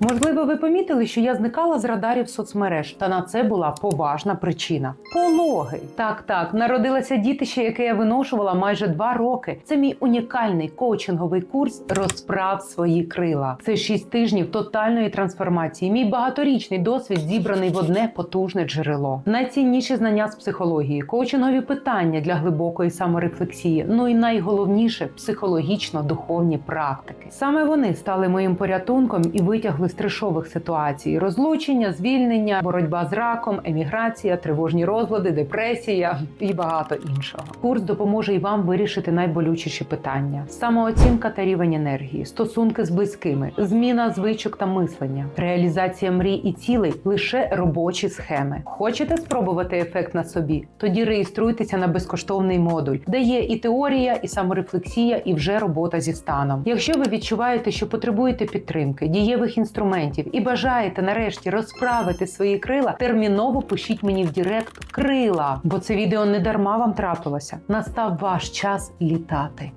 Можливо, ви помітили, що я зникала з радарів соцмереж, та на це була поважна причина. Пологи. Так, так, народилося дітище, яке я виношувала майже два роки. Це мій унікальний коучинговий курс Розправ свої крила. Це шість тижнів тотальної трансформації. Мій багаторічний досвід зібраний в одне потужне джерело. Найцінніші знання з психології, коучингові питання для глибокої саморефлексії. Ну і найголовніше психологічно-духовні практики. Саме вони стали моїм порятунком і витягли з трешових ситуацій: розлучення, звільнення, боротьба з раком, еміграція, тривожні розлади, депресія і багато іншого. Курс допоможе і вам вирішити найболючіші питання: самооцінка та рівень енергії, стосунки з близькими, зміна звичок та мислення, реалізація мрій і цілей лише робочі схеми. Хочете спробувати ефект на собі? Тоді реєструйтеся на безкоштовний модуль, де є і теорія, і саморефлексія, і вже робота зі станом. Якщо ви відчуваєте, що потребуєте підтримки, дієвих інструментів і бажаєте нарешті розправити свої крила, терміново пишіть мені в Директ крила, бо це відео не дарма вам трапилося. Настав ваш час літати.